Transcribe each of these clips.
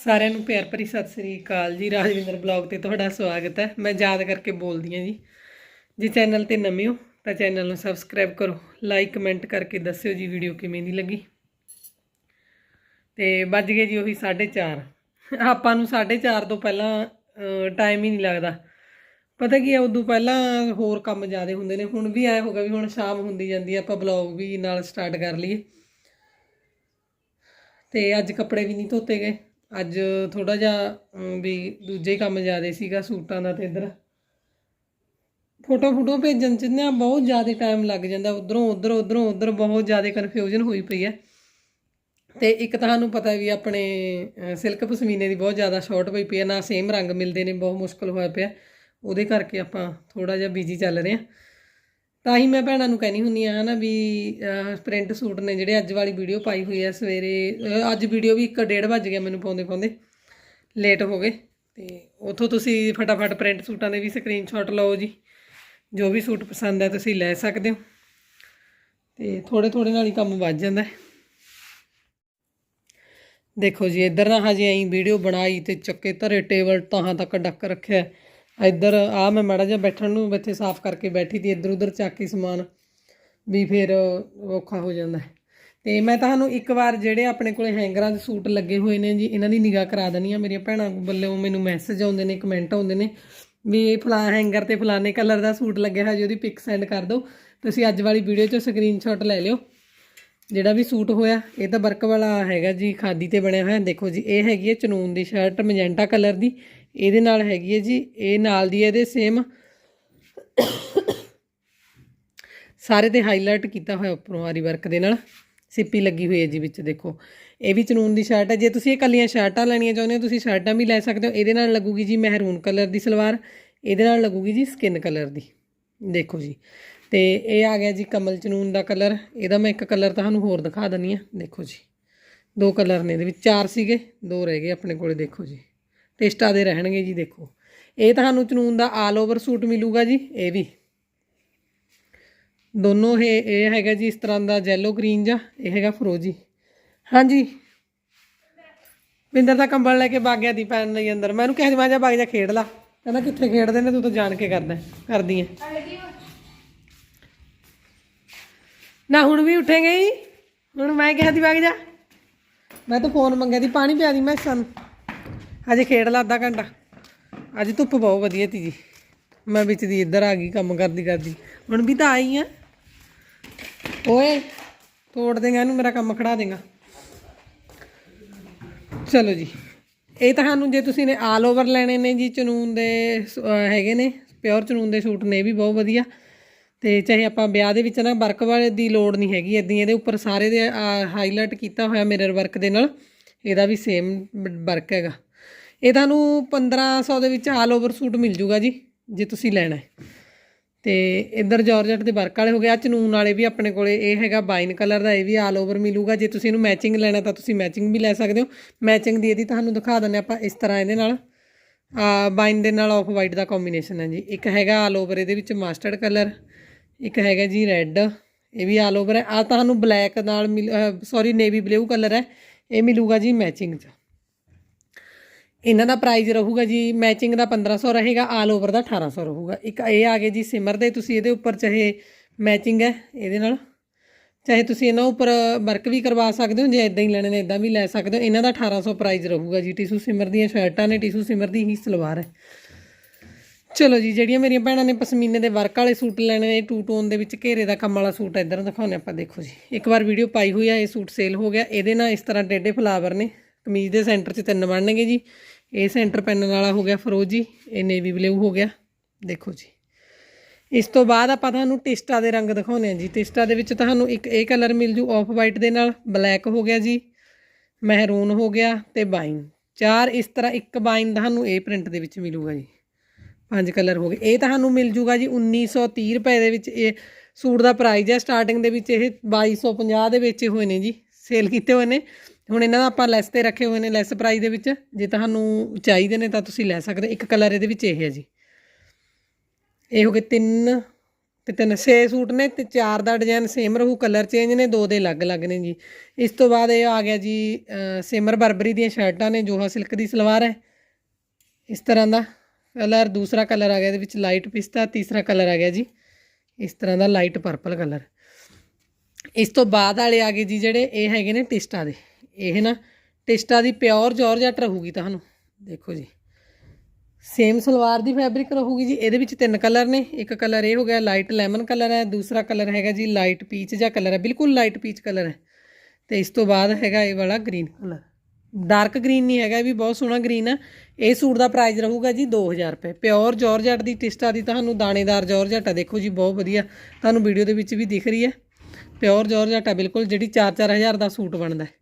ਸਾਰਿਆਂ ਨੂੰ ਪਿਆਰ ਭਰੀ ਸਤਿ ਸ੍ਰੀ ਅਕਾਲ ਜੀ। ਰਾਜਵਿੰਦਰ ਬਲੌਗ ਤੇ ਤੁਹਾਡਾ ਸਵਾਗਤ ਹੈ। ਮੈਂ ਯਾਦ ਕਰਕੇ ਬੋਲਦੀ ਹਾਂ ਜੀ। ਜੇ ਚੈਨਲ ਤੇ ਨਵੇਂ ਹੋ ਤਾਂ ਚੈਨਲ ਨੂੰ ਸਬਸਕ੍ਰਾਈਬ ਕਰੋ, ਲਾਈਕ, ਕਮੈਂਟ ਕਰਕੇ ਦੱਸਿਓ ਜੀ ਵੀਡੀਓ ਕਿਵੇਂ ਦੀ ਲੱਗੀ। ਤੇ ਵੱਜ ਗਏ ਜੀ ਉਹੀ 4:30 ਆਪਾਂ ਨੂੰ 4:30 ਤੋਂ ਪਹਿਲਾਂ ਟਾਈਮ ਹੀ ਨਹੀਂ ਲੱਗਦਾ। ਪਤਾ ਕੀ ਹੈ, ਉਦੋਂ ਪਹਿਲਾਂ ਹੋਰ ਕੰਮ ਜ਼ਿਆਦੇ ਹੁੰਦੇ ਨੇ। ਹੁਣ ਵੀ ਆਇਆ ਹੋਗਾ ਵੀ ਹੁਣ ਸ਼ਾਮ ਹੁੰਦੀ ਜਾਂਦੀ ਹੈ, ਆਪਾਂ ਬਲੌਗ ਵੀ ਨਾਲ ਸਟਾਰਟ ਕਰ ਲਈਏ। ਤੇ ਅੱਜ ਕੱਪੜੇ ਵੀ ਨਹੀਂ ਧੋਤੇ ਗਏ। ਅੱਜ ਥੋੜਾ ਜਿਹਾ ਵੀ ਦੂਜੇ ਕੰਮ ਜ਼ਿਆਦੇ ਸੀਗਾ ਸੂਟਾਂ ਦਾ ਤੇ ਇੱਧਰ। ਫੋਟੋ ਫੋਟੋ ਭੇਜਣ ਚ ਨਾ ਬਹੁਤ ਜ਼ਿਆਦਾ ਟਾਈਮ ਲੱਗ ਜਾਂਦਾ। ਉਧਰੋਂ, ਉਧਰ ਉਧਰੋਂ, ਉਧਰ ਬਹੁਤ ਜ਼ਿਆਦਾ ਕਨਫਿਊਜ਼ਨ ਹੋਈ ਪਈ ਹੈ। ਤੇ ਇੱਕ ਤੁਹਾਨੂੰ ਪਤਾ ਵੀ ਆਪਣੇ ਸਿਲਕ ਪਸ਼ਮੀਨੇ ਦੀ ਬਹੁਤ ਜ਼ਿਆਦਾ ਸ਼ਾਰਟ ਪਈ ਪਈ ਹੈ। ਨਾ ਸੇਮ ਰੰਗ ਮਿਲਦੇ ਨੇ, ਬਹੁਤ ਮੁਸ਼ਕਲ ਹੋਇਆ ਪਿਆ। ਉਹਦੇ ਕਰਕੇ ਆਪਾਂ ਥੋੜਾ ਜਿਹਾ ਬਿਜ਼ੀ ਚੱਲ ਰਹੇ ਹਾਂ। ਤਾਂ ਹੀ ਮੈਂ ਭੈਣਾਂ ਨੂੰ ਕਹਿਣੀ ਹੁੰਨੀ ਆ ਹਨਾ ਵੀ ਪ੍ਰਿੰਟ ਸੂਟ ਨੇ ਜਿਹੜੇ ਅੱਜ ਵਾਲੀ ਵੀਡੀਓ ਪਾਈ ਹੋਈ ਆ ਸਵੇਰੇ ਅੱਜ ਵੀਡੀਓ ਵੀ 1:30 ਵੱਜ ਗਿਆ ਮੈਨੂੰ ਪਾਉਂਦੇ ਪਾਉਂਦੇ ਲੇਟ ਹੋ ਗਏ। ਤੇ ਉਥੋਂ ਤੁਸੀਂ ਫਟਾਫਟ ਪ੍ਰਿੰਟ ਸੂਟਾਂ ਦੇ ਵੀ ਸਕਰੀਨਸ਼ਾਟ ਲਓ ਜੀ, ਜੋ ਵੀ ਸੂਟ ਪਸੰਦ ਹੈ ਤੁਸੀਂ ਲੈ ਸਕਦੇ ਹੋ। ਤੇ ਥੋੜੇ ਥੋੜੇ ਨਾਲ ਹੀ ਕੰਮ ਵੱਜ ਜਾਂਦਾ ਹੈ। ਦੇਖੋ ਜੀ, ਇੱਧਰ ਨਾ ਹਜੇ ਐਂ ਵੀਡੀਓ ਬਣਾਈ ਤੇ ਚੱਕੇ ਧਰੇ ਟੇਬਲ ਤਾਹਾਂ ਤੱਕ ਡੱਕ ਰੱਖਿਆ ਇੱਧਰ, ਆ ਮੈਂ ਮਾੜਾ ਜਿਹਾ ਬੈਠਣ ਨੂੰ ਇੱਥੇ ਸਾਫ਼ ਕਰਕੇ ਬੈਠੀ ਤੀ, ਇੱਧਰ ਉੱਧਰ ਚੱਕ ਕੇ ਸਮਾਨ ਵੀ ਫਿਰ ਔਖਾ ਹੋ ਜਾਂਦਾ ਹੈ। ਤੇ ਮੈਂ ਤੁਹਾਨੂੰ ਇੱਕ ਵਾਰ ਜਿਹੜੇ ਆਪਣੇ ਕੋਲੇ ਹੈਂਗਰਾਂ ਦੇ ਸੂਟ ਲੱਗੇ ਹੋਏ ਨੇ ਜੀ, ਇਹਨਾਂ ਦੀ ਨਿਗਾਹ ਕਰਾ ਦੇਣੀ ਆ ਮੇਰੀਆਂ ਭੈਣਾਂ ਵੱਲੋਂ ਮੈਨੂੰ ਮੈਸੇਜ ਆਉਂਦੇ ਨੇ ਕਮੈਂਟ ਆਉਂਦੇ ਨੇ ਵੀ ਇਹ ਫਲਾ, ਹੈਂਗਰ ਤੇ ਫਲਾਣੇ ਕਲਰ ਦਾ ਸੂਟ ਲੱਗਿਆ ਹੋਇਆ ਜੀ, ਉਹਦੀ ਪਿਕ ਸੈਂਡ ਕਰ ਦਿਓ। ਤੁਸੀਂ ਅੱਜ ਵਾਲੀ ਵੀਡੀਓ 'ਚੋਂ ਸਕਰੀਨਸ਼ਾਟ ਲੈ ਲਿਓ। ਜਿਹੜਾ ਵੀ ਸੂਟ ਹੋਇਆ, ਇਹ ਤਾਂ ਵਰਕ ਵਾਲਾ ਹੈਗਾ ਜੀ, ਖਾਦੀ ਤੇ ਬਣਿਆ ਹੋਇਆ। ਦੇਖੋ ਜੀ, ਇਹ ਹੈਗੀ ਹੈ ਚਨੂਨ ਦੀ ਸ਼ਰਟ ਮੈਜੈਂਟਾ ਕਲਰ ਦੀ। ਇਹਦੇ ਨਾਲ ਹੈਗੀ ਹੈ ਜੀ, ਇਹ ਨਾਲ ਦੀ ਇਹਦੇ ਸੇਮ ਸਾਰੇ ਤੇ ਹਾਈਲਾਈਟ ਕੀਤਾ ਹੋਇਆ ਉੱਪਰੋਂ ਆਰੀ ਵਰਕ ਦੇ ਨਾਲ, ਸਿੱਪੀ ਲੱਗੀ ਹੋਈ ਹੈ ਜੀ ਵਿੱਚ, ਦੇਖੋ। ਇਹ ਵੀ ਚਨੂਨ ਦੀ ਸ਼ਰਟ ਹੈ, ਜੇ ਤੁਸੀਂ ਇਹ ਕੱਲੀਆਂ ਸ਼ਰਟਾਂ ਲੈਣੀਆਂ ਚਾਹੁੰਦੇ ਹੋ, ਤੁਸੀਂ ਸ਼ਰਟਾਂ ਵੀ ਲੈ ਸਕਦੇ ਹੋ। ਇਹਦੇ ਨਾਲ ਲੱਗੂਗੀ ਜੀ ਮਹਿਰੂਨ ਕਲਰ ਦੀ ਸਲਵਾਰ, ਇਹਦੇ ਨਾਲ ਲੱਗੂਗੀ ਜੀ ਸਕਿਨ ਕਲਰ ਦੀ, ਦੇਖੋ ਜੀ। ਤੇ ਇਹ ਆ ਗਿਆ ਜੀ ਕਮਲ ਚਨੂਨ ਦਾ ਕਲਰ ਇਹਦਾ ਮੈਂ ਇੱਕ ਕਲਰ ਤੁਹਾਨੂੰ ਹੋਰ ਦਿਖਾ ਦਨੀ ਆ ਦੇਖੋ ਜੀ। ਦੋ ਕਲਰ ਨੇ ਇਹਦੇ ਵਿੱਚ, ਚਾਰ ਸੀਗੇ, ਦੋ ਰਹਿ ਗਏ ਆਪਣੇ ਕੋਲੇ, ਦੇਖੋ ਜੀ। ਟੇਸਟਾ ਦੇ ਰਹਿਣਗੇ ਜੀ, ਦੇਖੋ। ਇਹ ਤੁਹਾਨੂੰ ਚਨੂਨ ਦਾ ਆਲ ਓਵਰ ਸੂਟ ਮਿਲੂਗਾ ਜੀ, ਇਹ ਵੀ। ਦੋਨੋਂ ਇਹ ਇਹ ਹੈਗਾ ਜੀ, ਇਸ ਤਰ੍ਹਾਂ ਦਾ ਜੈਲੋ ਗ੍ਰੀਨ ਜਾਂ ਇਹ ਹੈਗਾ ਫਰੋਜੀ। ਹਾਂਜੀ। ਵਿੰਦਰ ਦਾ ਕੰਬਲ ਲੈ ਕੇ ਵਗ ਗਿਆ ਦੀ ਪੈਣ ਲਈ ਅੰਦਰ। ਮੈਨੂੰ ਕਹਿ ਜਮਾ ਜਾ ਵਗ ਜਾ ਖੇਡ ਲਾ। ਕਹਿੰਦਾ, ਕਿੱਥੇ ਖੇਡਦੇ ਨੇ, ਤੂੰ ਤਾਂ ਜਾਣ ਕੇ ਕਰਦਾ, ਕਰਦੀ ਐ ਨਾ, ਹੁਣ ਵੀ ਉੱਠੇਂਗੇ ਹੀ ਹੁਣ ਮੈਂ ਕਿਹਾ ਦੀ ਵਗ ਜਾ। ਮੈਂ ਤਾਂ ਫੋਨ ਮੰਗਿਆ ਦੀ ਪਾਣੀ ਪਿਆ ਦੀ ਮੈਂ ਸਾਨੂੰ ਹਜੇ ਖੇਡ ਲਾ ਅੱਧਾ ਘੰਟਾ। ਅੱਜ ਧੁੱਪ ਬਹੁਤ ਵਧੀਆ ਤੀ ਜੀ। ਮੈਂ ਵਿੱਚ ਦੀ ਇੱਧਰ ਆ ਗਈ ਕੰਮ ਕਰਦੀ ਕਰਦੀ। ਹੁਣ ਵੀ ਤਾਂ ਆਈ ਆ। ਓਏ, ਤੋੜ ਦੇਗਾ ਇਹਨੂੰ, ਮੇਰਾ ਕੰਮ ਖੜਾ ਦੇਗਾ। ਚਲੋ ਜੀ। ਇਹ ਤੁਹਾਨੂੰ ਜੇ ਤੁਸੀਂ ਨੇ ਆਲ ਓਵਰ ਲੈਣੇ ਨੇ ਜੀ, ਚਨੂਨ ਦੇ ਹੈਗੇ ਨੇ ਪਿਓਰ ਚਨੂਨ ਦੇ ਸੂਟ ਨੇ, ਇਹ ਵੀ ਬਹੁਤ ਵਧੀਆ। ਤੇ ਚਾਹੇ ਆਪਾਂ ਵਿਆਹ ਦੇ ਵਿੱਚ ਨਾ ਵਰਕ ਵਾਲੇ ਦੀ ਲੋੜ ਨਹੀਂ ਹੈਗੀ ਇਦਾਂ ਇਹਦੇ ਉੱਪਰ ਸਾਰੇ ਦੇ ਹਾਈਲਾਈਟ ਕੀਤਾ ਹੋਇਆ ਮਿਰਰ ਵਰਕ ਦੇ ਨਾਲ, ਇਹਦਾ ਵੀ ਸੇਮ ਵਰਕ ਹੈਗਾ। ਇਹ ਤੁਹਾਨੂੰ 1500 ਦੇ ਵਿੱਚ ਆਲ ਓਵਰ ਸੂਟ ਮਿਲ ਜੂਗਾ ਜੀ, ਜੇ ਤੁਸੀਂ ਲੈਣਾ ਹੈ। ਤੇ ਇੱਧਰ ਜਾਰਜਟ ਦੇ ਵਰਕ ਵਾਲੇ ਹੋ ਗਏ ਆ ਚਨੂਨ ਵਾਲੇ ਵੀ ਆਪਣੇ ਕੋਲੇ, ਇਹ ਹੈਗਾ ਬਾਈਨ ਕਲਰ ਦਾ, ਇਹ ਵੀ ਆਲ ਓਵਰ ਮਿਲੂਗਾ। ਜੇ ਤੁਸੀਂ ਇਹਨੂੰ ਮੈਚਿੰਗ ਲੈਣਾ ਤਾਂ ਤੁਸੀਂ ਮੈਚਿੰਗ ਵੀ ਲੈ ਸਕਦੇ ਹੋ। ਮੈਚਿੰਗ ਦੀ ਇਹਦੀ ਤੁਹਾਨੂੰ ਦਿਖਾ ਦਿੰਦੇ ਆਪਾਂ ਇਸ ਤਰ੍ਹਾਂ ਇਹਦੇ ਨਾਲ। ਬਾਈਨ ਦੇ ਨਾਲ ਆਫ ਵਾਈਟ ਦਾ ਕੰਬੀਨੇਸ਼ਨ ਹੈ ਜੀ। ਇੱਕ ਹੈਗਾ ਆਲ ਓਵਰ ਇਹਦੇ ਵਿੱਚ ਮਸਟਰਡ ਕਲਰ ਇੱਕ ਹੈਗਾ ਜੀ ਰੈੱਡ ਇਹ ਵੀ ਆਲ ਓਵਰ ਹੈ। ਆ ਤੁਹਾਨੂੰ ਬਲੈਕ ਨਾਲ ਮਿਲ ਸੌਰੀ ਨੇਵੀ ਬਲੂ ਕਲਰ ਹੈ। ਇਹ ਮਿਲੂਗਾ ਜੀ ਮੈਚਿੰਗ 'ਚ। ਇਹਨਾਂ ਦਾ ਪ੍ਰਾਈਸ ਰਹੂਗਾ ਜੀ ਮੈਚਿੰਗ ਦਾ 1500 ਰਹੇਗਾ ਆਲ ਓਵਰ ਦਾ 1800 ਰਹੂਗਾ। ਇੱਕ ਇਹ ਆ ਗਏ ਜੀ ਸਿਮਰ ਦੇ, ਤੁਸੀਂ ਇਹਦੇ ਉੱਪਰ ਚਾਹੇ ਮੈਚਿੰਗ ਹੈ ਇਹਦੇ ਨਾਲ, ਚਾਹੇ ਤੁਸੀਂ ਇਹਨਾਂ ਉੱਪਰ ਵਰਕ ਵੀ ਕਰਵਾ ਸਕਦੇ ਹੋ, ਜੇ ਇਦਾਂ ਹੀ ਲੈਣੇ ਨੇ ਇਦਾਂ ਵੀ ਲੈ ਸਕਦੇ ਹੋ, ਇਹਨਾਂ ਦਾ 1800 ਪ੍ਰਾਈਸ ਰਹੂਗਾ ਜੀ। ਟਿਸ਼ੂ ਸਿਮਰ ਦੀਆਂ ਸ਼ਰਟਾਂ ਨੇ ਟਿਸ਼ੂ ਸਿਮਰ ਦੀ ਹੀ ਸਲਵਾਰ ਹੈ। ਚਲੋ ਜੀ, ਜਿਹੜੀਆਂ ਮੇਰੀਆਂ ਭੈਣਾਂ ਨੇ ਪਸ਼ਮੀਨੇ ਦੇ ਵਰਕ ਵਾਲੇ ਸੂਟ ਲੈਣੇ ਨੇ ਟੂ ਟੋਨ ਦੇ ਵਿੱਚ ਘੇਰੇ ਦਾ ਕੰਮ ਵਾਲਾ ਸੂਟ ਇੱਧਰ ਦਿਖਾਉਂਦੇ ਆਪਾਂ, ਦੇਖੋ ਜੀ। ਇੱਕ ਵਾਰ ਵੀਡੀਓ ਪਾਈ ਹੋਈ ਆ, ਇਹ ਸੂਟ ਸੇਲ ਹੋ ਗਿਆ। ਇਹਦੇ ਨਾਲ ਇਸ ਤਰ੍ਹਾਂ ਟੇਡੇ ਫਲਾਵਰ ਨੇ, ਕਮੀਜ਼ ਦੇ ਸੈਂਟਰ 'ਚ ਤਿੰਨ ਬਣਨਗੇ ਜੀ। ਇਹ ਸੈਂਟਰ ਪੈਨ ਵਾਲਾ ਹੋ ਗਿਆ ਫਰੋਜੀ ਇਹ ਨੇਵੀ ਬਲੂ ਹੋ ਗਿਆ। ਦੇਖੋ ਜੀ। ਇਸ ਤੋਂ ਬਾਅਦ ਆਪਾਂ ਤੁਹਾਨੂੰ ਟਿਸਟਾ ਦੇ ਰੰਗ ਦਿਖਾਉਂਦੇ ਹਾਂ ਜੀ। ਟਿਸਟਾ ਦੇ ਵਿੱਚ ਤੁਹਾਨੂੰ ਇੱਕ ਇਹ ਕਲਰ ਮਿਲ ਜੂ ਆਫ ਵਾਈਟ ਦੇ ਨਾਲ, ਬਲੈਕ ਹੋ ਗਿਆ ਜੀ, ਮਹਿਰੂਨ ਹੋ ਗਿਆ ਤੇ ਬਾਈਨ ਚਾਰ ਇਸ ਤਰ੍ਹਾਂ ਇੱਕ ਬਾਈਨ ਤੁਹਾਨੂੰ ਇਹ ਪ੍ਰਿੰਟ ਦੇ ਵਿੱਚ ਮਿਲੂਗਾ ਜੀ। ਪੰਜ ਕਲਰ ਹੋ ਗਏ। ਇਹ ਤੁਹਾਨੂੰ ਮਿਲ ਜੂਗਾ ਜੀ 1930 ਰੁਪਏ ਦੇ ਵਿੱਚ। ਇਹ ਸੂਟ ਦਾ ਪ੍ਰਾਈਸ ਹੈ। ਸਟਾਰਟਿੰਗ ਦੇ ਵਿੱਚ ਇਹ 2250 ਦੇ ਵੇਚੇ ਹੋਏ ਨੇ ਜੀ। ਸੇਲ ਕੀਤੇ ਹੋਏ ਨੇ। ਹੁਣ ਇਹਨਾਂ ਦਾ ਆਪਾਂ ਲੈਸ ਤੇ ਰੱਖੇ ਹੋਏ ਨੇ, ਲੈਸ ਪ੍ਰਾਈਸ ਦੇ ਵਿੱਚ। ਜੇ ਤੁਹਾਨੂੰ ਚਾਹੀਦੇ ਨੇ ਤਾਂ ਤੁਸੀਂ ਲੈ ਸਕਦੇ ਇੱਕ ਕਲਰ ਇਹਦੇ ਵਿੱਚ ਇਹ ਹੈ ਜੀ। ਇਹ ਹੋ ਗਏ ਤਿੰਨ ਤੇ ਤਿੰਨ ਛੇ ਸੂਟ ਨੇ ਤੇ ਚਾਰ ਦਾ ਡਿਜ਼ਾਈਨ ਸੇਮ ਰਹੂ ਕਲਰ ਚੇਂਜ ਨੇ, ਦੋ ਦੇ ਅਲੱਗ-ਅਲੱਗ ਨੇ ਜੀ। ਇਸ ਤੋਂ ਬਾਅਦ ਇਹ ਆ ਗਿਆ ਜੀ ਸਿਮਰ ਬਰਬਰੀ ਦੀਆਂ ਸ਼ਰਟਾਂ ਨੇ, ਜੋਹਾ ਸਿਲਕ ਦੀ ਸਲਵਾਰ ਹੈ। ਇਸ ਤਰ੍ਹਾਂ ਦਾ ਕਲਰ। ਦੂਸਰਾ ਕਲਰ ਆ ਗਿਆ ਇਹਦੇ ਵਿੱਚ ਲਾਈਟ ਪਿਸਤਾ, ਤੀਸਰਾ ਕਲਰ ਆ ਗਿਆ ਜੀ। ਇਸ ਤਰ੍ਹਾਂ ਦਾ ਲਾਈਟ ਪਰਪਲ ਕਲਰ। ਇਸ ਤੋਂ ਬਾਅਦ ਵਾਲੇ ਆ ਗਏ ਜੀ ਜਿਹੜੇ ਇਹ ਹੈਗੇ ਨੇ ਟਿਸਟਾ ਦੇ। ਇਹ ਨਾ ਟਿਸਟਾ ਦੀ ਪਿਓਰ ਜਾਰਜਟ ਰਹੂਗੀ ਤੁਹਾਨੂੰ। ਦੇਖੋ ਜੀ। ਸੇਮ ਸਲਵਾਰ ਦੀ ਫੈਬਰਿਕ ਰਹੂਗੀ ਜੀ। ਇਹਦੇ ਵਿੱਚ ਤਿੰਨ ਕਲਰ ਨੇ। ਇੱਕ ਕਲਰ ਇਹ ਹੋ ਗਿਆ ਲਾਈਟ ਲੈਮਨ ਕਲਰ ਹੈ। ਦੂਸਰਾ ਕਲਰ ਹੈਗਾ ਜੀ ਲਾਈਟ ਪੀਚ ਜਾਂ ਕਲਰ ਹੈ। ਬਿਲਕੁਲ ਲਾਈਟ ਪੀਚ ਕਲਰ ਹੈ। ਤੇ ਇਸ ਤੋਂ ਬਾਅਦ ਹੈਗਾ ਇਹ ਵਾਲਾ ਗ੍ਰੀਨ ਕਲਰ। ਡਾਰਕ ਗ੍ਰੀਨ ਨਹੀਂ ਹੈਗਾ, ਇਹ ਵੀ ਬਹੁਤ ਸੋਹਣਾ ਗ੍ਰੀਨ ਹੈ ਇਹ ਸੂਟ ਦਾ ਪ੍ਰਾਈਸ ਰਹੂਗਾ ਜੀ 2000 ਰੁਪਏ। ਪਿਓਰ ਜਾਰਜਟ ਦੀ ਟਿਸਟਾ ਦੀ ਤੁਹਾਨੂੰ ਦਾਣੇਦਾਰ ਜਾਰਜਟ ਆ। ਦੇਖੋ ਜੀ, ਬਹੁਤ ਵਧੀਆ। ਤੁਹਾਨੂੰ ਵੀਡੀਓ ਦੇ ਵਿੱਚ ਵੀ ਦਿਖ ਰਹੀ ਹੈ। ਪਿਓਰ ਜਾਰਜਟ ਆ ਬਿਲਕੁਲ, ਜਿਹੜੀ 4-4000 ਦਾ ਸੂਟ ਬਣਦਾ ਹੈ।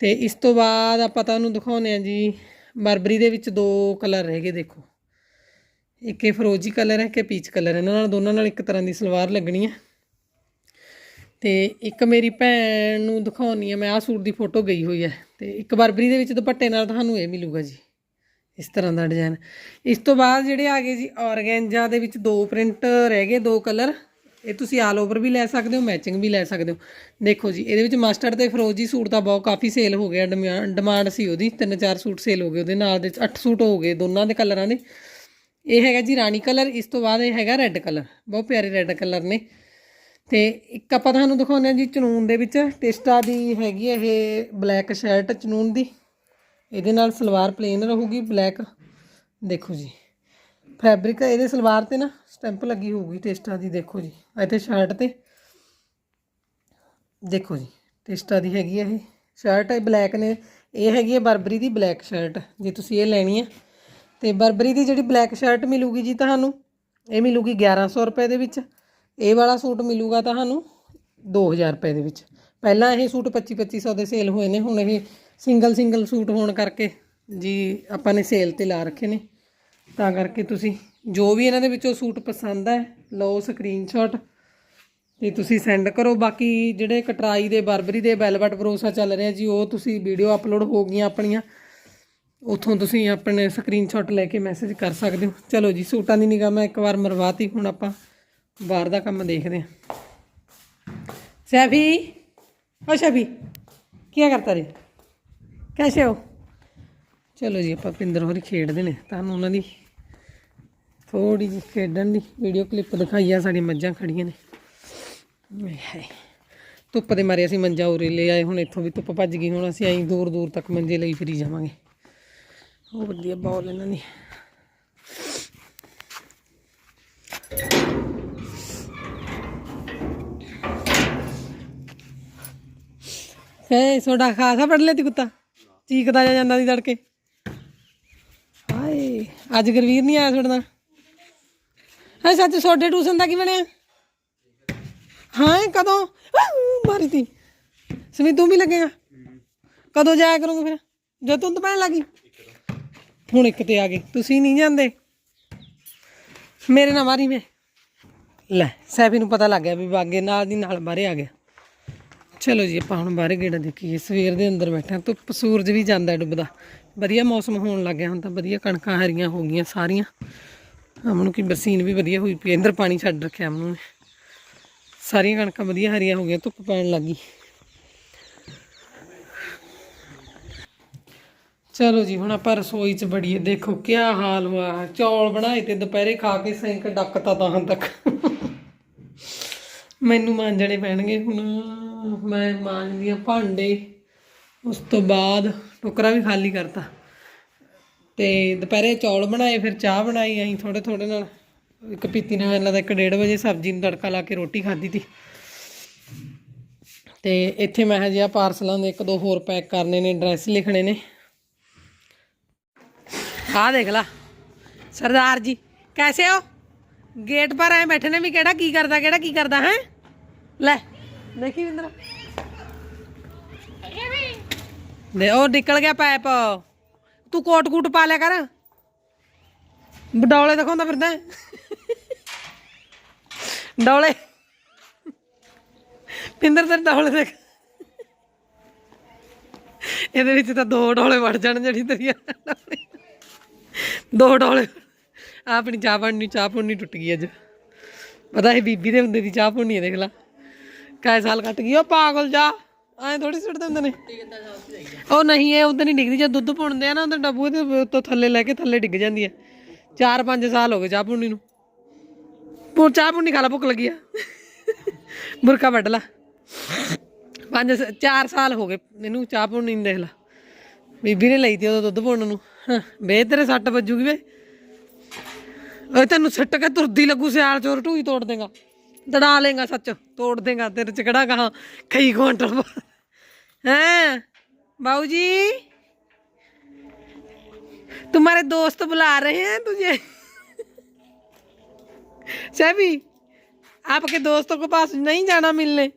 ਤੇ ਇਸ ਤੋਂ ਬਾਅਦ ਆਪਾਂ ਤੁਹਾਨੂੰ ਦਿਖਾਉਂਦੇ ਆ ਜੀ। ਬਰਬਰੀ ਦੇ ਵਿੱਚ ਦੋ ਕਲਰ ਹੈਗੇ ਦੇਖੋ। ਇੱਕ ਇਹ ਫਰੋਜੀ ਕਲਰ ਹੈ ਕਿ ਪੀਚ ਕਲਰ ਹੈ। ਇਹਨਾਂ ਨਾਲ ਦੋਨਾਂ ਨਾਲ ਇੱਕ ਤਰ੍ਹਾਂ ਦੀ ਸਲਵਾਰ ਲੱਗਣੀ ਹੈ। ਤੇ ਇੱਕ ਮੇਰੀ ਭੈਣ ਨੂੰ ਦਿਖਾਉਣੀ ਹੈ, ਮੈਂ ਆਹ ਸੂਟ ਦੀ ਫੋਟੋ ਗਈ ਹੋਈ ਹੈ। ਤੇ ਇੱਕ ਬਰਬਰੀ ਦੇ ਵਿੱਚ ਦੁਪੱਟੇ ਨਾਲ ਤੁਹਾਨੂੰ ਇਹ ਮਿਲੂਗਾ ਜੀ, ਇਸ ਤਰ੍ਹਾਂ ਦਾ ਡਿਜ਼ਾਈਨ ਇਸ ਤੋਂ ਬਾਅਦ ਜਿਹੜੇ ਆ ਗਏ ਜੀ, ਔਰਗੈਂਜਾ ਦੇ ਵਿੱਚ ਦੋ ਪ੍ਰਿੰਟ ਰਹਿ ਗਏ, ਦੋ ਕਲਰ। ਇਹ ਤੁਸੀਂ ਆਲ ਓਵਰ ਵੀ ਲੈ ਸਕਦੇ ਹੋ ਮੈਚਿੰਗ ਵੀ ਲੈ ਸਕਦੇ ਹੋ। ਦੇਖੋ ਜੀ, ਇਹਦੇ ਵਿੱਚ ਮਸਟਰਡ ਤੇ ਫਰੋਜੀ ਸੂਟ ਦਾ ਬਹੁਤ ਕਾਫੀ ਸੇਲ ਹੋ ਗਿਆ। ਡਿਮਾਂਡ ਸੀ ਉਹਦੀ ਤਿੰਨ ਚਾਰ ਸੂਟ ਸੇਲ ਹੋ ਗਏ ਉਹਦੇ, ਨਾਲ ਦੇ 8 ਸੂਟ ਹੋ ਗਏ ਦੋਨਾਂ ਦੇ ਕਲਰਾਂ ਦੇ। ਇਹ ਹੈਗਾ ਜੀ ਰਾਣੀ ਕਲਰ ਇਸ ਤੋਂ ਬਾਅਦ ਇਹ ਹੈਗਾ ਰੈੱਡ ਕਲਰ ਬਹੁਤ ਪਿਆਰੇ ਰੈੱਡ ਕਲਰ ਨੇ। ਤੇ ਇੱਕ ਆਪਾਂ ਤੁਹਾਨੂੰ ਦਿਖਾਉਂਦੇ ਹਾਂ ਜੀ ਚਨੂਨ ਦੇ ਵਿੱਚ, ਟਿਸਟਾ ਦੀ ਹੈਗੀ ਇਹ ਬਲੈਕ ਸ਼ਰਟ ਚਨੂਨ ਦੀ। ਇਹਦੇ ਨਾਲ ਸਲਵਾਰ ਪਲੇਨ ਰਹੂਗੀ ਬਲੈਕ ਦੇਖੋ ਜੀ ਫੈਬਰਿਕ ਇਹਦੇ ਸਲਵਾਰ ਤੇ ਨਾ ਸਟੈਂਪ ਲੱਗੀ ਹੋਊਗੀ ਟੇਸਟਾ ਦੀ, ਦੇਖੋ ਜੀ। ਇੱਥੇ ਸ਼ਰਟ ਤੇ। ਦੇਖੋ ਜੀ, ਟੇਸਟਾ ਦੀ ਹੈਗੀ ਹੈ ਇਹ। ਸ਼ਰਟ ਹੈ ਬਲੈਕ ਨੇ। ਇਹ ਹੈਗੀ ਹੈ ਬਰਬਰੀ ਦੀ ਬਲੈਕ ਸ਼ਰਟ ਜੇ ਤੁਸੀਂ ਇਹ ਲੈਣੀ ਹੈ ਤੇ ਬਰਬਰੀ ਦੀ ਜਿਹੜੀ ਬਲੈਕ ਸ਼ਰਟ ਮਿਲੂਗੀ ਜੀ ਤੁਹਾਨੂੰ, ਇਹ ਮਿਲੂਗੀ 1100 ਰੁਪਏ ਦੇ ਵਿੱਚ। ਇਹ ਵਾਲਾ ਸੂਟ ਮਿਲੂਗਾ ਤੁਹਾਨੂੰ 2000 ਰੁਪਏ ਦੇ ਵਿੱਚ। ਪਹਿਲਾਂ ਇਹ ਸੂਟ 25 2500 ਦੇ ਸੇਲ ਹੋਏ ਨੇ, ਹੁਣ ਇਹ ਸਿੰਗਲ ਸਿੰਗਲ ਸੂਟ ਹੋਣ ਕਰਕੇ ਜੀ ਆਪਾਂ ਨੇ ਸੇਲ ਤੇ ਲਾ ਰੱਖੇ ਨੇ। ਤਾਂ ਕਰਕੇ ਤੁਸੀਂ ਜੋ ਵੀ ਇਹਨਾਂ ਦੇ ਵਿੱਚੋਂ ਸੂਟ ਪਸੰਦ ਹੈ, ਲਓ ਸਕਰੀਨਸ਼ਾਟ ਤੇ ਤੁਸੀਂ ਸੈਂਡ ਕਰੋ। ਬਾਕੀ ਜਿਹੜੇ ਕਟਰਾਈ ਦੇ, ਬਰਬਰੀ ਦੇ ਵੈਲਵਟ ਭਰੋਸਾ ਚੱਲ ਰਿਹਾ ਜੀ, ਉਹ ਤੁਸੀਂ ਵੀਡੀਓ ਅਪਲੋਡ ਹੋ ਗਈਆਂ ਆਪਣੀਆਂ। ਉਥੋਂ ਤੁਸੀਂ ਆਪਣੇ ਸਕਰੀਨਸ਼ਾਟ ਲੈ ਕੇ ਮੈਸੇਜ ਕਰ ਸਕਦੇ ਹੋ। ਚਲੋ ਜੀ, ਸੂਟਾਂ ਦੀ ਨਿਗਾਹ ਮੈਂ ਇੱਕ ਵਾਰ ਮਰਵਾਤੀ, ਹੁਣ ਆਪਾਂ ਬਾਹਰ ਦਾ ਕੰਮ ਦੇਖਦੇ ਹਾਂ। ਸੈਫੀ, ਓ ਸੈਫੀ, ਕੀ ਕਰਤਾ ਰੇ ਕੈਸੇ ਹੋ? ਚਲੋ ਜੀ, ਆਪਾਂ ਪਿੰਦਰ ਹੋਰੀ ਖੇਡਦੇ ਨੇ। ਤੁਹਾਨੂੰ ਉਹਨਾਂ ਦੀ ਥੋੜੀ ਜਿਹੀ ਖੇਡਣ ਦੀ ਵੀਡੀਓ ਕਲਿੱਪ ਦਿਖਾਈ ਆ ਸਾਡੀ ਮੱਝਾਂ ਖੜੀਆਂ ਨੇ। ਹਾਏ ਧੁੱਪ ਦੇ ਮਾਰੇ ਅਸੀਂ ਮੰਜਾ ਉਰੇ ਲੈ ਆਏ, ਹੁਣ ਇੱਥੋਂ ਵੀ ਧੁੱਪ ਭੱਜ ਗਈ, ਹੁਣ ਅਸੀਂ ਐਂ ਦੂਰ ਦੂਰ ਤੱਕ ਮੰਜੇ ਲਈ ਫਿਰੀ ਜਾਵਾਂਗੇ। ਉਹ ਵਧੀਆ ਬੌਲ ਇਹਨਾਂ ਦੀ। ਕਹੇ ਸੋਡਾ ਖਾਸਾ ਪੜ ਲਿਆ ਤੀ ਕੁੱਤਾ? ਚੀਕਦਾ ਜਾ ਜਾਂਦਾ ਸੀ ਤੜਕੇ। ਹਾਏ, ਅੱਜ ਗੁਰਵੀਰ ਨਹੀਂ ਆਇਆ ਤੁਹਾਡੇ ਨਾਲ? ਹਾਂ ਸੱਚ ਸੋਡੇ ਟੂਸਨ ਦਾ ਕੀ ਬਣਿਆ? ਹਾਂ ਕਦੋਂ? ਮਾਰੀ ਤੀ ਸਮੀ, ਤੂੰ ਵੀ ਲੱਗੇਗਾ ਕਦੋਂ ਜਾਇਆ ਕਰੋਗੇ ਫਿਰ? ਜਦ ਤੂੰ ਤਾਂ ਪੈਣ ਲੱਗੀ ਹੁਣ ਇੱਕ ਤੇ ਆ ਗਏ। ਤੁਸੀਂ ਨਹੀਂ ਜਾਂਦੇ। ਮੇਰੇ ਨਾਲ ਮਾਰੀ ਮੈਂ। ਲੈ, ਸੈਫੀ ਨੂੰ ਪਤਾ ਲੱਗ ਗਿਆ ਵੀ ਬਾਗੇ ਨਾਲ ਦੀ ਨਾਲ ਬਾਹਰੇ ਆ ਗਿਆ। ਚਲੋ ਜੀ, ਆਪਾਂ ਹੁਣ ਬਾਹਰ ਗੇੜਾ ਦੇਖੀਏ। ਸਵੇਰ ਦੇ ਅੰਦਰ ਬੈਠਾ। ਧੁੱਪ ਸੂਰਜ ਵੀ ਜਾਂਦਾ ਡੁੱਬਦਾ। ਵਧੀਆ ਮੌਸਮ ਹੋਣ ਲੱਗ ਗਿਆ ਹੁਣ ਤਾਂ। ਵਧੀਆ ਕਣਕਾਂ ਹਰੀਆਂ ਹੋ ਗਈਆਂ ਸਾਰੀਆਂ। ਅਮਨ ਕੀ ਬਰਸੀਨ ਵੀ ਵਧੀਆ ਹੋਈ ਪਈ ਹੈ। ਪਾਣੀ ਛੱਡ ਰੱਖਿਆ ਅਮਨ ਨੇ ਸਾਰੀਆਂ ਕਣਕਾਂ ਵਧੀਆ ਹਰੀਆਂ ਹੋ ਗਈਆਂ, ਧੁੱਪ ਪੈਣ ਲੱਗੀ ਚਲੋ ਜੀ, ਹੁਣ ਆਪਾਂ ਰਸੋਈ 'ਚ ਬੜੀਏ ਦੇਖੋ ਕੀ ਹਾਲ ਹੋਇਆ ਚੌਲ ਬਣਾਏ ਤੇ ਦੁਪਹਿਰੇ ਖਾ ਕੇ ਸਿੰਕ ਡੱਕਤਾ ਤਾਂ ਤੱਕ। ਮੈਨੂੰ ਮਾਂਜਣੇ ਪੈਣਗੇ ਹੁਣ। ਮੈਂ ਮਾਂਜਦੀ ਆ ਭਾਂਡੇ। ਉਸ ਤੋਂ ਬਾਅਦ ਟੋਕਰਾ ਵੀ ਖਾਲੀ ਕਰਤਾ। ਤੇ ਦੁਪਹਿਰੇ ਚੌਲ ਬਣਾਏ ਫਿਰ ਚਾਹ ਬਣਾਈ ਅਸੀਂ ਥੋੜੇ ਥੋੜੇ ਨਾਲ। ਇੱਕ ਪੀਤੀ ਨਾਲ ਲੱਗਦਾ ਇੱਕ ਡੇਢ ਵਜੇ ਸਬਜ਼ੀ ਨੂੰ ਤੜਕਾ ਲਾ ਕੇ ਰੋਟੀ ਖਾਧੀ ਤੀ। ਤੇ ਇੱਥੇ ਮੈਂ ਹਜੇ ਆ ਪਾਰਸਲਾਂ ਦੇ ਇੱਕ ਦੋ ਹੋਰ ਪੈਕ ਕਰਨੇ ਨੇ ਐਡਰੈਸ ਲਿਖਣੇ ਨੇ। ਆ ਦੇਖ ਲਾ ਸਰਦਾਰ ਜੀ ਕੈਸੇ ਹੋ? ਗੇਟ ਪਰ ਆਏ ਬੈਠੇ ਨੇ ਵੀ ਕਿਹੜਾ ਕੀ ਕਰਦਾ ਕਿਹੜਾ ਕੀ ਕਰਦਾ ਹੈ? ਲੈ ਦੇਖੀ ਵਿੰਦਰ ਦੇ ਉਹ ਨਿਕਲ ਗਿਆ ਪਾਈਪ ਤੂੰ ਕੋਟ ਕੂਟ ਪਾ ਲਿਆ ਕਰ। ਬਡੌਲੇ ਦਿਖਾਉਂਦਾ ਫਿਰਦਾ। ਹੈ। ਡੌਲੇ। ਪਿੰਦਰ ਤੇ ਡੌਲੇ ਦੇਖ। ਇਹਦੇ ਵਿੱਚ ਤਾਂ ਦੋ ਡੌਲੇ ਵੜ ਜਾਣ ਜਿਹੜੀ ਤੇਰੀ ਦੋ ਡੌਲੇ। ਆਪਣੀ ਚਾਹ ਬਣਨੀ ਚਾਹ ਪੁੰਨੀ ਟੁੱਟ ਗਈ ਅੱਜ। ਪਤਾ ਹੈ ਬੀਬੀ ਦੇ ਹੁੰਦੇ ਦੀ ਚਾਹ ਪੁੰਨੀ ਹੈ ਦੇਖ ਲਾ। ਕਾਏ ਸਾਲ ਕੱਟ ਗਈ, ਉਹ ਪਾਗਲ ਜਾ। ਐ ਥੋੜੀ ਸੁੱਟ ਦਿੰਦੇ ਨੇ। ਉਹ ਨਹੀਂ ਇਹ ਉਦੋਂ ਨਹੀਂ ਡਿੱਗਦੀ ਜਦ ਦੁੱਧ ਪੁੰਨਦੇ ਆ ਨਾ ਉਹਦੇ ਡੱਬੂ ਦੇ ਉੱਤੋਂ ਥੱਲੇ ਲੈ ਕੇ ਥੱਲੇ ਡਿੱਗ ਜਾਂਦੀ ਹੈ 4-5 ਸਾਲ ਹੋ ਗਏ ਚਾਹ ਪੁੰਨੀ ਨੂੰ। ਪੂ ਚਾਹ ਪੁੰਨੀ ਖਾ ਲਾ ਭੁੱਖ ਲੱਗੀ ਆ। ਬੁਰਕਾ ਵੱਢ ਲਾ। ਪੰਜ ਸ- ਚਾਰ ਸਾਲ ਹੋ ਗਏ ਮੈਨੂੰ ਚਾਹ ਪੁੰਨੀ ਨੂੰ ਦੇਖ ਲਾ। ਬੀਬੀ ਨੇ ਲਈ ਤੀ ਉਦੋਂ ਦੁੱਧ ਪੁੰਨ ਨੂੰ। ਵੇ ਤੇਰੇ ਸੱਟ ਵੱਜੂਗੀ ਵੇ। ਓਏ ਤੈਨੂੰ ਸੱਟ ਕੇ ਤੁਰਦੀ ਲੱਗੂ ਸਿਆਲ ਚੋਰ ਢੂਈ ਤੋੜ ਦੇਗਾ। ਦੜਾ ਲੇਗਾ ਸੱਚ ਤੋੜ ਦੇਗਾ ਤੇਰੇ ਚ ਕਿਹੜਾ ਕਹਾ ਕਈ ਕੁਆਂਟਲ हैं बाबू जी तुम्हारे दोस्त बुला रहे हैं तुझे सभी आपके दोस्तों के पास नहीं जाना मिलने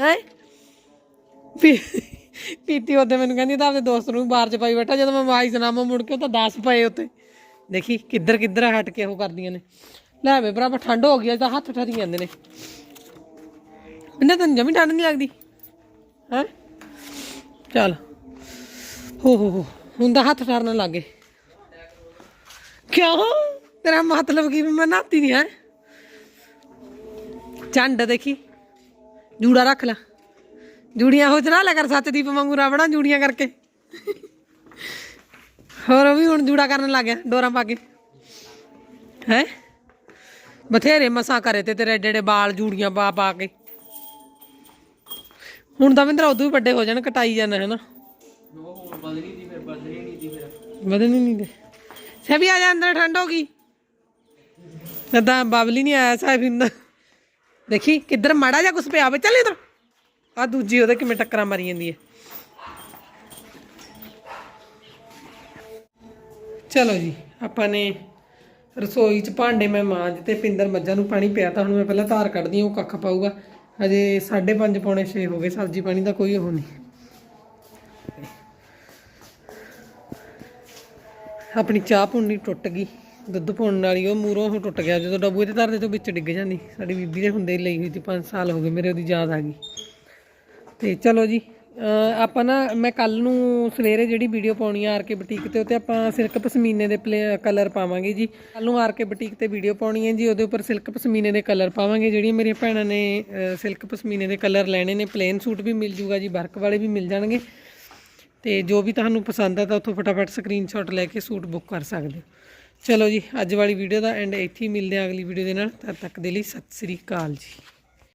हैं ਪੀਤੀ ਉਹਦੇ ਮੈਨੂੰ ਕਹਿੰਦੀ ਤਾਂ ਆਪਣੇ ਦੋਸਤ ਨੂੰ ਵੀ ਬਾਹਰ ਚ ਪਾਈ ਬੈਠਾ ਜਦੋਂ ਮੈਂ ਵਾਈ ਸੁਣਾਵਾਂ ਮੁੜ ਕੇ ਉਹ ਤਾਂ 10 ਪਏ ਉੱਤੇ ਦੇਖੀ ਕਿੱਧਰ ਕਿੱਧਰ ਹਟ ਕੇ ਉਹ ਕਰਦੀਆਂ ਨੇ ਲੈ ਵੇ ਭਰਾਵਾ ਠੰਡ ਹੋ ਗਈ ਅੱਜ ਤਾਂ ਹੱਥ ਠਰੀ ਜਾਂਦੇ ਨੇ ਇਹਨਾਂ ਤਾਂ ਜਮੀ ਠੰਡ ਨਹੀਂ ਲੱਗਦੀ ਹੈ ਚੱਲ। ਹੋ ਹੋ ਹੋ। ਹੁਣ ਤਾਂ ਹੱਥ ਠਾਰਨ ਲੱਗੇ ਕਿਉਂ? ਤੇਰਾ ਮਤਲਬ ਕੀ ਵੀ ਮੈਂ ਨਾਤੀ ਨਹੀਂ ਹੈ? ਚੰਡ ਦੇਖੀ। ਜੂੜਾ ਰੱਖ ਲੈ। ਜੂੜੀਆਂ ਹੋ ਚੜਾ ਲੈ ਕਰ, ਸੱਚਦੀਪ ਵਾਂਗੂ ਰਾਵਣਾ ਜੂੜੀਆਂ ਕਰਕੇ। ਹੋਰ ਉਹ ਵੀ ਹੁਣ ਜੂੜਾ ਕਰਨ ਲੱਗ ਗਿਆ, ਡੋਰਾਂ ਪਾ ਕੇ। ਹੈ? ਬਥੇਰੇ ਮਸਾਂ ਕਰੇ ਤੇ ਤੇਰੇ ਏਡੇ ਏਡੇ ਵਾਲ ਜੂੜੀਆਂ ਪਾ ਪਾ ਕੇ। ਹੁਣ ਤਾਂ ਮਿੰਦਰਾ ਉਦੋਂ ਵੀ ਵੱਡੇ ਹੋ ਜਾਣ, ਕਟਾਈ ਜਾਣਾ ਹੈ ਨਾ। ਵਧਣੀ ਨਹੀਂ ਦੇ ਸਭੀ ਆ ਜਾ ਅੰਦਰ, ਠੰਡ ਹੋ ਗਈ। ਤਾਂ ਬਾਬਲੀ ਨਹੀਂ ਆਇਆ ਸਾਹਿਬ ਇੰਦਾ ਦੇਖੀ, ਕਿੱਧਰ ਮਾੜਾ ਜਿਹਾ ਕੁਛ ਪਿਆ ਵੇ। ਚੱਲ ਇਧਰ। ਆ ਦੂਜੀ ਉਹਦੇ ਕਿਵੇਂ ਟੱਕਰਾਂ ਮਾਰੀ ਜਾਂਦੀ ਹੈ ਚਲੋ ਜੀ, ਆਪਾਂ ਨੇ ਰਸੋਈ 'ਚ ਭਾਂਡੇ ਮੈਂ ਮਾਂਜ ਤੇ ਪਿੰਦਰ ਮੱਝਾਂ ਨੂੰ ਪਾਣੀ ਪਿਆ ਤਾਂ ਹੁਣ ਮੈਂ ਪਹਿਲਾਂ ਧਾਰ ਕੱਢਦੀ ਹਾਂ, ਉਹ ਕੱਖ ਪਾਊਗਾ। ਹਜੇ 5:30 ਪੌਣੇ 6 ਹੋ ਗਏ, ਸਬਜ਼ੀ ਪਾਣੀ ਦਾ ਕੋਈ ਉਹ ਨਹੀਂ। ਆਪਣੀ ਚਾਹ ਪੁੰਨੀ ਟੁੱਟ ਗਈ, ਦੁੱਧ ਪੁੰਨ ਵਾਲੀ, ਉਹ ਮੂਰੋਂ ਉਹ ਟੁੱਟ ਗਿਆ, ਜਦੋਂ ਡੱਬੂ ਤੇ ਧਰਦੇ ਤੋਂ ਵਿੱਚ ਡਿੱਗ ਜਾਂਦੀ। ਸਾਡੀ ਬੀਬੀ ਦੇ ਹੁੰਦੇ ਲਈ ਹੋਈ ਸੀ 5 ਸਾਲ ਹੋ ਗਏ ਮੇਰੇ ਉਹਦੀ ਯਾਦ ਆ ਗਈ। ਤੇ ਚਲੋ ਜੀ ਆਪਾਂ ਨਾ, ਮੈਂ ਕੱਲ ਨੂੰ ਸਵੇਰੇ ਜਿਹੜੀ ਵੀਡੀਓ ਪਾਉਣੀ ਆ ਆਰ ਕੇ ਬੁਟੀਕ ਤੇ ਉੱਤੇ ਆਪਾਂ ਸਿਲਕ ਪਸ਼ਮੀਨੇ ਦੇ ਕਲਰ ਪਾਵਾਂਗੇ ਜੀ। ਕੱਲ ਨੂੰ ਆਰ ਕੇ ਬੁਟੀਕ ਤੇ ਵੀਡੀਓ ਪਾਉਣੀ ਹੈ ਜੀ, ਉਹਦੇ ਉੱਪਰ ਸਿਲਕ ਪਸ਼ਮੀਨੇ ਦੇ ਕਲਰ ਪਾਵਾਂਗੇ। ਜਿਹੜੀਆਂ ਮੇਰੀਆਂ ਭੈਣਾਂ ਨੇ ਸਿਲਕ ਪਸ਼ਮੀਨੇ ਦੇ ਕਲਰ ਲੈਣੇ ਨੇ ਪਲੇਨ ਸੂਟ ਵੀ ਮਿਲ ਜੂਗਾ ਜੀ, ਵਰਕ ਵਾਲੇ ਵੀ ਮਿਲ ਜਾਣਗੇ। ਤੇ ਜੋ ਵੀ ਤੁਹਾਨੂੰ ਪਸੰਦ ਆ ਤਾਂ ਉੱਥੋਂ ਫਟਾਫਟ ਸਕਰੀਨਸ਼ਾਟ ਲੈ ਕੇ ਸੂਟ ਬੁੱਕ ਕਰ ਸਕਦੇ ਹੋ। ਚਲੋ ਜੀ, ਅੱਜ ਵਾਲੀ ਵੀਡੀਓ ਦਾ ਐਂਡ ਇੱਥੇ ਹੀ ਮਿਲਦੇ ਆ ਅਗਲੀ ਵੀਡੀਓ ਦੇ ਨਾਲ। ਤਦ ਤੱਕ ਦੇ ਲਈ ਸਤਿ ਸ੍ਰੀ ਅਕਾਲ ਜੀ।